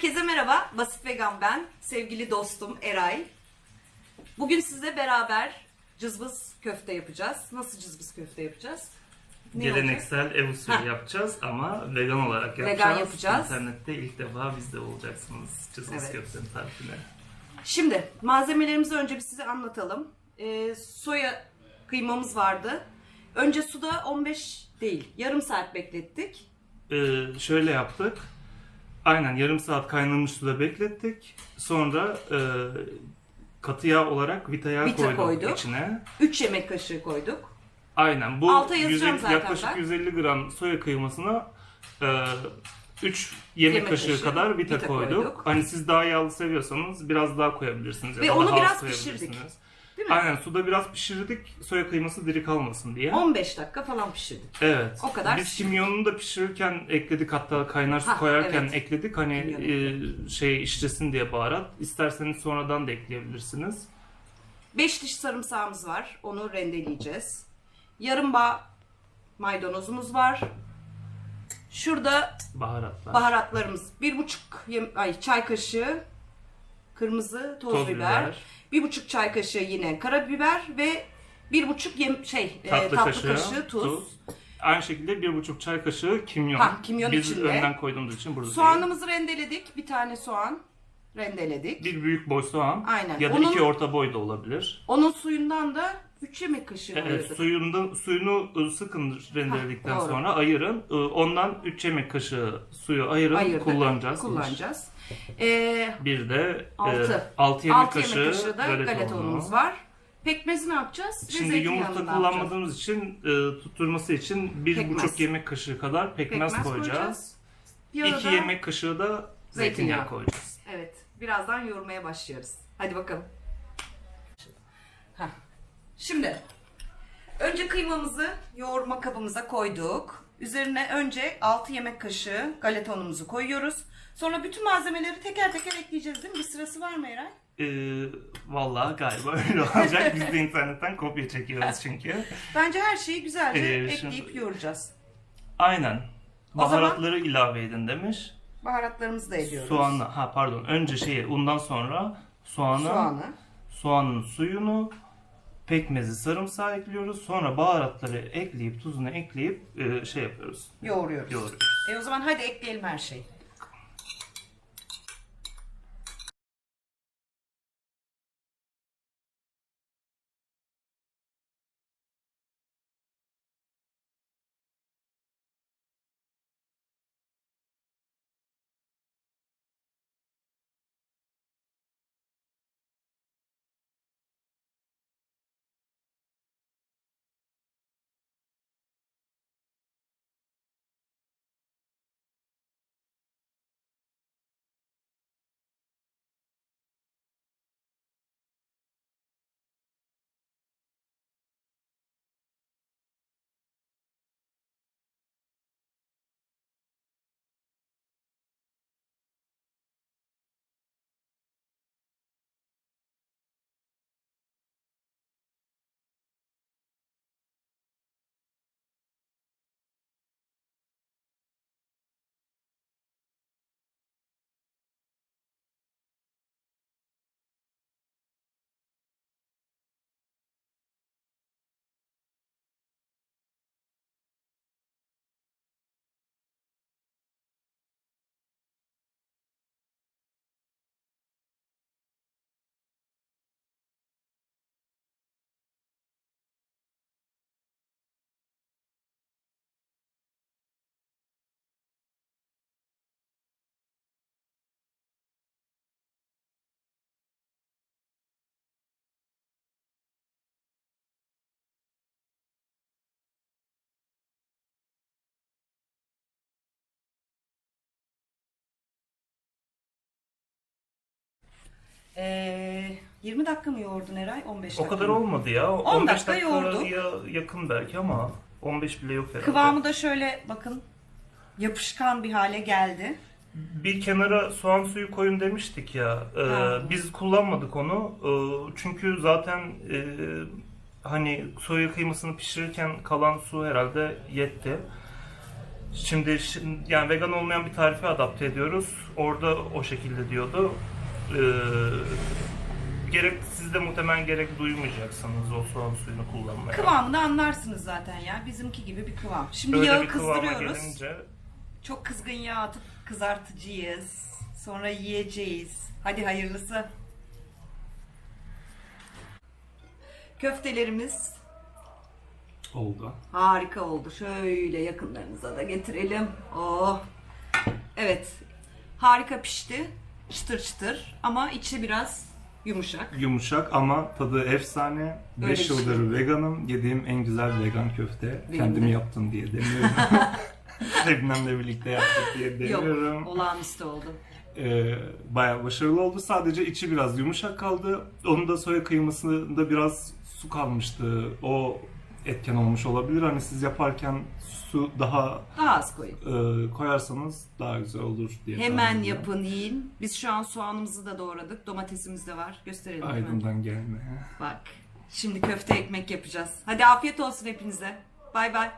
Herkese merhaba. Basit Vegan ben. Sevgili dostum Eray. Bugün sizle beraber cızbız köfte yapacağız. Nasıl cızbız köfte yapacağız? Ne olacak? Geleneksel ev usulü Ha. yapacağız ama vegan olarak Vegan yapacağız. yapacağız. İnternette ilk defa bizde olacaksınız cızbız Evet. köftenin tarifine. Şimdi malzemelerimizi önce bir size anlatalım. Ee, soya kıymamız vardı. Önce suda 15 değil yarım saat beklettik. Ee, şöyle yaptık. Aynen yarım saat kaynamış suda beklettik. Sonra e, katı yağ olarak vita yağ Vita koyduk, koyduk. içine. 3 yemek kaşığı koyduk. Aynen bu Alta yazacağım 150 zaten yaklaşık ben. 150 gram soya kıymasına 3 yemek, Yemek kaşığı, kaşığı kadar vita, vita koyduk. koyduk. Hani siz daha yağlı seviyorsanız biraz daha koyabilirsiniz. ya Ve da onu daha az biraz koyabilirsiniz. Değil mi? Aynen suda biraz pişirdik soya kıyması diri kalmasın diye. 15 dakika falan pişirdik. Evet. O kadar Biz pişirdik. kimyonunu da pişirirken ekledik hatta kaynar su Ha, koyarken evet. ekledik hani e, şey işlesin diye baharat. İsterseniz sonradan da ekleyebilirsiniz. 5 diş sarımsağımız var. Onu rendeleyeceğiz. Yarım bağ maydanozumuz var. Şurada Baharatlar. baharatlarımız. Bir buçuk yem- ay, çay kaşığı kırmızı toz, Toz biber. biber. Bir buçuk çay kaşığı yine karabiber ve bir buçuk yem, şey e, tatlı, tatlı, kaşığı, kaşığı, tuz. Aynı şekilde bir buçuk çay kaşığı kimyon. Ha, kimyon Biz içinde. önden koyduğumuz için burada değil. Soğanımızı rendeledik. Bir tane soğan rendeledik. Bir büyük boy soğan. Aynen. Ya da Onun- iki orta boy da olabilir. Onun suyundan da 3 yemek kaşığı Evet, ayırdık. suyundan, suyunu ı, sıkın rendeledikten doğru. sonra ayırın. Ondan 3 yemek kaşığı suyu ayırın. Ayırdık. Kullanacağız. Kullanacağız. Ee, Bir de Altı. 6 yemek, 6 kaşığı, yemek kaşığı da galeta, galeta unu. unumuz var. Pekmezi ne yapacağız? Ve Şimdi yumurta zeytinyağını ne yapacağız? kullanmadığımız için e, tutturması için bir Pekmez. buçuk yemek kaşığı kadar pekmez, Pekmez koyacağız. koyacağız. Bir 2 arada- yemek kaşığı da zeytinyağı, Zeytinyağı. koyacağız. Evet. Birazdan yoğurmaya başlıyoruz. Hadi bakalım. Şimdi önce kıymamızı yoğurma kabımıza koyduk. Üzerine önce 6 yemek kaşığı galeta unumuzu koyuyoruz. Sonra bütün malzemeleri teker teker ekleyeceğiz değil mi? Bir sırası var mı Eray? Ee, vallahi galiba öyle olacak. Biz de internetten kopya çekiyoruz çünkü. Bence her şeyi güzelce Ee, ekleyip şimdi- yoğuracağız. Aynen. O zaman- Baharatları ilave edin demiş. Baharatlarımızı da ediyoruz. Soğanı, ha pardon önce şeyi undan sonra soğanı, Soğanı. soğanın suyunu, pekmezi, sarımsağı ekliyoruz. Sonra baharatları ekleyip tuzunu ekleyip e, şey yapıyoruz. Yoğuruyoruz. Yoğuruyoruz. E o zaman hadi ekleyelim her şeyi. 20 dakika mı yoğurdun Eray? 15 dakika O kadar mı? olmadı ya. 10 15 dakika dakikaya yoğurduk. yakın belki ama 15 bile yok herhalde. Kıvamı da şöyle bakın yapışkan bir hale geldi. Bir kenara soğan suyu koyun demiştik ya. e, Ha. biz kullanmadık onu. E, çünkü zaten e, hani soya kıymasını pişirirken kalan su herhalde yetti. Şimdi, şimdi yani vegan olmayan bir tarife adapte ediyoruz. Orada o şekilde diyordu. Ee, gerek siz de muhtemelen gerek duymayacaksınız o soğan suyunu kullanmaya. Kıvamını anlarsınız zaten ya. Bizimki gibi bir kıvam. Şimdi Öyle yağı bir kıvama kızdırıyoruz. gelince Çok kızgın yağ atıp kızartacağız. Sonra yiyeceğiz. Hadi hayırlısı. Köftelerimiz oldu. harika oldu. Şöyle yakınlarınıza da getirelim. Oh. Evet. Harika pişti. Çıtır çıtır ama içi biraz yumuşak. Yumuşak ama tadı efsane. Öyle 5 bir şey. yıldır veganım. Yediğim en güzel vegan köfte. Benim Kendimi de. yaptım diye demiyorum. Şebnem'le birlikte yaptık diye demiyorum. Yok. Olağanüstü oldu. Ee, bayağı başarılı oldu. Sadece içi biraz yumuşak kaldı. Onun da soya kıymasında biraz su kalmıştı. O etken olmuş olabilir. Hani siz yaparken su daha Daha az koyun. e, koyarsanız daha güzel olur diye. tahmin Hemen ediyorum. yapın yiyin. Biz şu an soğanımızı da doğradık. Domatesimiz de var. Gösterelim hemen. Aydın'dan gelme. Bak. Şimdi köfte ekmek yapacağız. Hadi afiyet olsun hepinize. Bay bay.